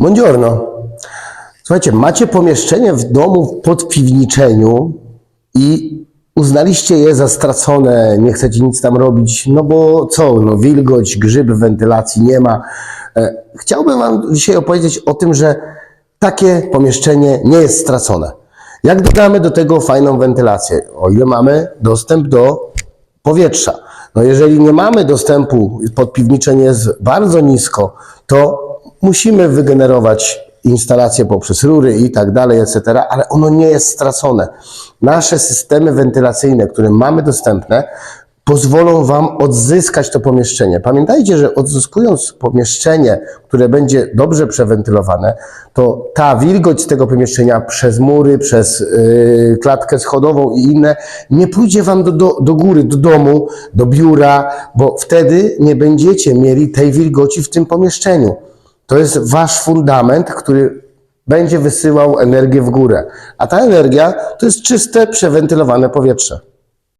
Buongiorno. Słuchajcie, macie pomieszczenie w domu w podpiwniczeniu i uznaliście je za stracone, nie chcecie nic tam robić, no bo co, no wilgoć, grzyby, wentylacji nie ma. E, Chciałbym Wam dzisiaj opowiedzieć o tym, że takie pomieszczenie nie jest stracone. Jak dodamy do tego fajną wentylację? O ile mamy dostęp do powietrza. No jeżeli nie mamy dostępu, podpiwniczenie jest bardzo nisko, to musimy wygenerować instalację poprzez rury i tak dalej, etc., ale ono nie jest stracone. Nasze systemy wentylacyjne, które mamy dostępne, pozwolą Wam odzyskać to pomieszczenie. Pamiętajcie, że odzyskując pomieszczenie, które będzie dobrze przewentylowane, to ta wilgoć z tego pomieszczenia przez mury, przez yy, klatkę schodową i inne nie pójdzie Wam do, do, do góry, do domu, do biura, bo wtedy nie będziecie mieli tej wilgoci w tym pomieszczeniu. To jest Wasz fundament, który będzie wysyłał energię w górę. A ta energia to jest czyste, przewentylowane powietrze.